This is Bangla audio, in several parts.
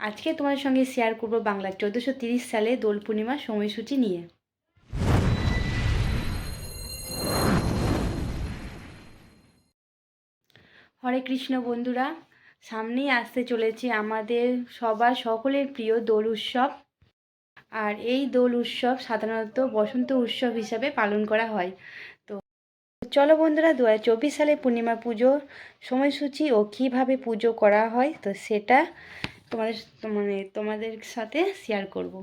আজকে তোমার সঙ্গে শেয়ার করব বাংলার চোদ্দোশো তিরিশ সালে দোল পূর্ণিমার সময়সূচি নিয়ে। হরে কৃষ্ণ বন্ধুরা, সামনেই আসতে চলেছে আমাদের সবার সকলের প্রিয় দোল উৎসব। আর এই দোল উৎসব সাধারণত বসন্ত উৎসব হিসাবে পালন করা হয়। তো চলো বন্ধুরা, দু হাজার চব্বিশ সালে পূর্ণিমা পুজোর সময়সূচি ও কীভাবে পুজো করা হয়, তো সেটা তোমাদের মানে তোমাদের সাথে শেয়ার করব।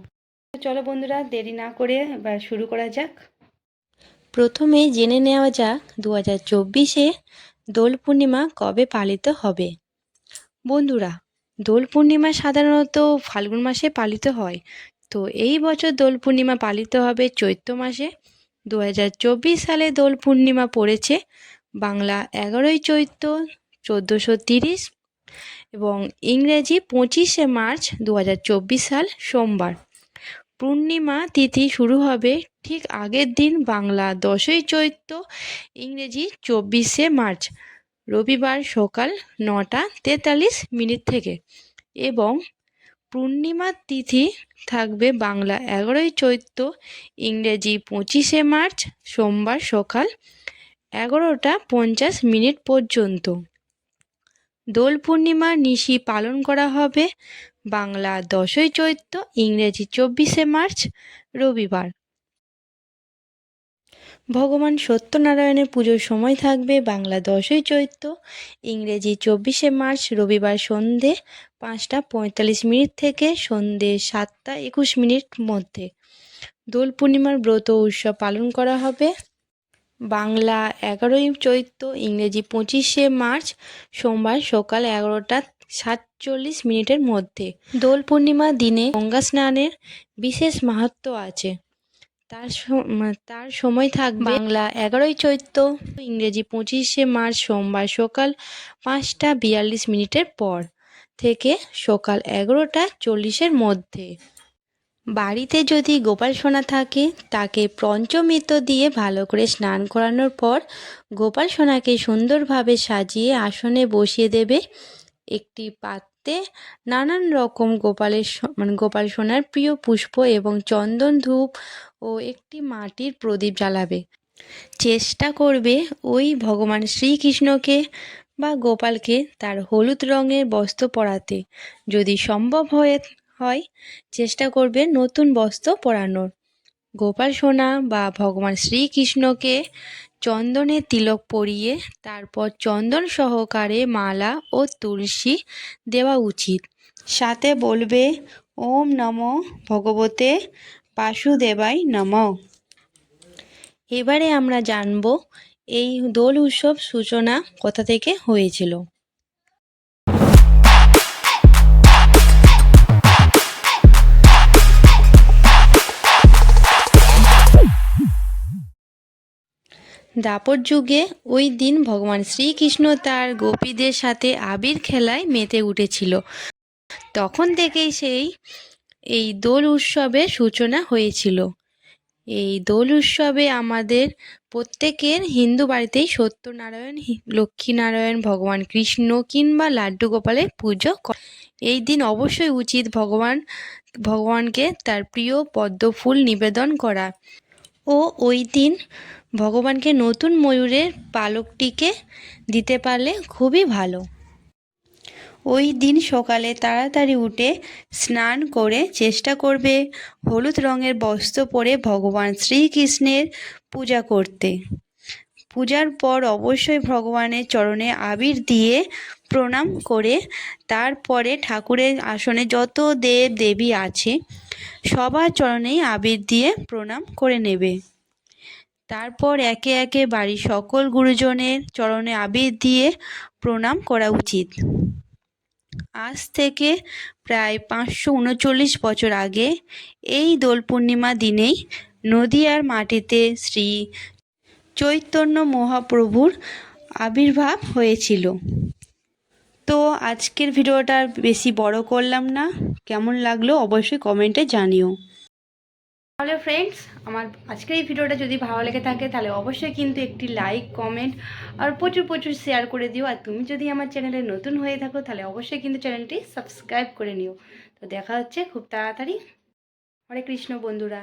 চলো বন্ধুরা, দেরি না করে এবার শুরু করা যাক। প্রথমে জেনে নেওয়া যাক দু হাজার চব্বিশে দোল পূর্ণিমা কবে পালিত হবে। বন্ধুরা, দোল পূর্ণিমা সাধারণত ফাল্গুন মাসে পালিত হয়। তো এই বছর দোল পূর্ণিমা পালিত হবে চৈত্র মাসে। দু হাজার চব্বিশ সালে দোল পূর্ণিমা পড়েছে বাংলা এগারোই চৈত্র চোদ্দোশো তিরিশ এবং ইংরেজি পঁচিশে মার্চ দু হাজার চব্বিশ সাল সোমবার। পূর্ণিমা তিথি শুরু হবে ঠিক আগের দিন বাংলা দশই চৈত্র, ইংরেজি চব্বিশে মার্চ, রবিবার সকাল নটা তেতাল্লিশ মিনিট থেকে এবং পূর্ণিমার তিথি থাকবে বাংলা এগারোই চৈত্র, ইংরেজি পঁচিশে মার্চ সোমবার সকাল এগারোটা পঞ্চাশ মিনিট পর্যন্ত। দোল পূর্ণিমার নিশি পালন করা হবে। বাংলা দশই চৈত্র, ইংরেজি চব্বিশে মার্চ, রবিবার। ভগবান সত্যনারায়ণের পুজোর সময় থাকবে বাংলা দশই চৈত্র, ইংরেজি চব্বিশে মার্চ, রবিবার সন্ধে পাঁচটা পঁয়তাল্লিশ মিনিট থেকে সন্ধে সাতটা একুশ মিনিট মধ্যে। দোল পূর্ণিমার ব্রত উৎসব পালন করা হবে। বাংলা এগারোই চৈত্র ইংরেজি পঁচিশে মার্চ সোমবার সকাল এগারোটা সাতচল্লিশ মিনিটের মধ্যে। দোল পূর্ণিমা দিনে গঙ্গা স্নানের বিশেষ মাহাত্ম্য আছে। তার তার সময় থাকবে বাংলা এগারোই চৈত্র ইংরেজি পঁচিশে মার্চ সোমবার সকাল পাঁচটা বিয়াল্লিশ মিনিটের পর থেকে সকাল এগারোটা চল্লিশের মধ্যে। বাড়িতে যদি গোপাল সোনা থাকে, তাকে পঞ্চমিত্র দিয়ে ভালো করে স্নান করানোর পর গোপাল সোনাকে সুন্দরভাবে সাজিয়ে আসনে বসিয়ে দেবে। একটি পাত্রে নানান রকম গোপালের মানে গোপাল সোনার প্রিয় পুষ্প এবং চন্দন ধূপ ও একটি মাটির প্রদীপ জ্বালাবে। চেষ্টা করবে ওই ভগবান শ্রীকৃষ্ণকে বা গোপালকে তার হলুদ রঙের বস্ত্র পরাতে। যদি সম্ভব হয়ে হয়, চেষ্টা করবে নতুন বস্ত্র পরানোর। গোপাল সোনা বা ভগবান শ্রীকৃষ্ণকে চন্দনের তিলক পরিয়ে তারপর চন্দন সহকারে মালা ও তুলসী দেওয়া উচিত। সাথে বলবে, ওম নমো ভগবতে বাসুদেবাই নম। এবারে আমরা জানব, এই দোল উৎসব সূচনা কোথা থেকে হয়েছিল? দাপর যুগে ওই দিন ভগবান শ্রীকৃষ্ণ তার গোপীদের সাথে আবির খেলায় মেতে উঠেছিল। তখন থেকেই সেই, এই দোল উৎসবের সূচনা হয়েছিল। এই দোল উৎসবে আমাদের প্রত্যেকের হিন্দু বাড়িতেই সত্যনারায়ণ, লক্ষ্মীনারায়ণ, ভগবান কৃষ্ণ কিংবা লাড্ডু গোপালের পুজো এই দিন অবশ্যই উচিত ভগবান, ভগবানকে তার প্রিয় পদ্ম ফুল নিবেদন করা। ও ওই দিন ভগবানকে নতুন ময়ূরের পালকটিকে দিতে পারলে খুবই ভালো। ওই দিন সকালে তাড়াতাড়ি উঠে স্নান করে চেষ্টা করবে হলুদ রঙের বস্ত্র পরে ভগবান শ্রীকৃষ্ণের পূজা করতে। পূজার পর অবশ্যই ভগবানের চরণে আবির দিয়ে প্রণাম করে তারপরে ঠাকুরের আসনে যত দেব দেবী আছে সবার চরণেই আবির দিয়ে প্রণাম করে নেবে। তারপর একে একে বাড়ির সকল গুরুজনের চরণে আবির দিয়ে প্রণাম করা উচিত। আজ থেকে প্রায় পাঁচশো উনচল্লিশ বছর আগে এই দোল পূর্ণিমা দিনেই নদিয়ার মাটিতে শ্রী চৈতন্য মহাপ্রভুর আবির্ভাব হয়েছিল। তো আজকের ভিডিওটা বেশি বড় করলাম না। কেমন লাগল অবশ্যই কমেন্টে জানিও। তাহলে ফ্রেন্ডস, আমার আজকের এই ভিডিওটা যদি ভালো লেগে থাকে তাহলে অবশ্যই কিন্তু একটি লাইক, কমেন্ট আর প্রচুর প্রচুর শেয়ার করে দিও। আর তুমি যদি আমার চ্যানেলে নতুন হয়ে থাকো তাহলে অবশ্যই কিন্তু চ্যানেলটি সাবস্ক্রাইব করে নিও। তো দেখা হচ্ছে খুব তাড়াতাড়ি। হরে কৃষ্ণ বন্ধুরা।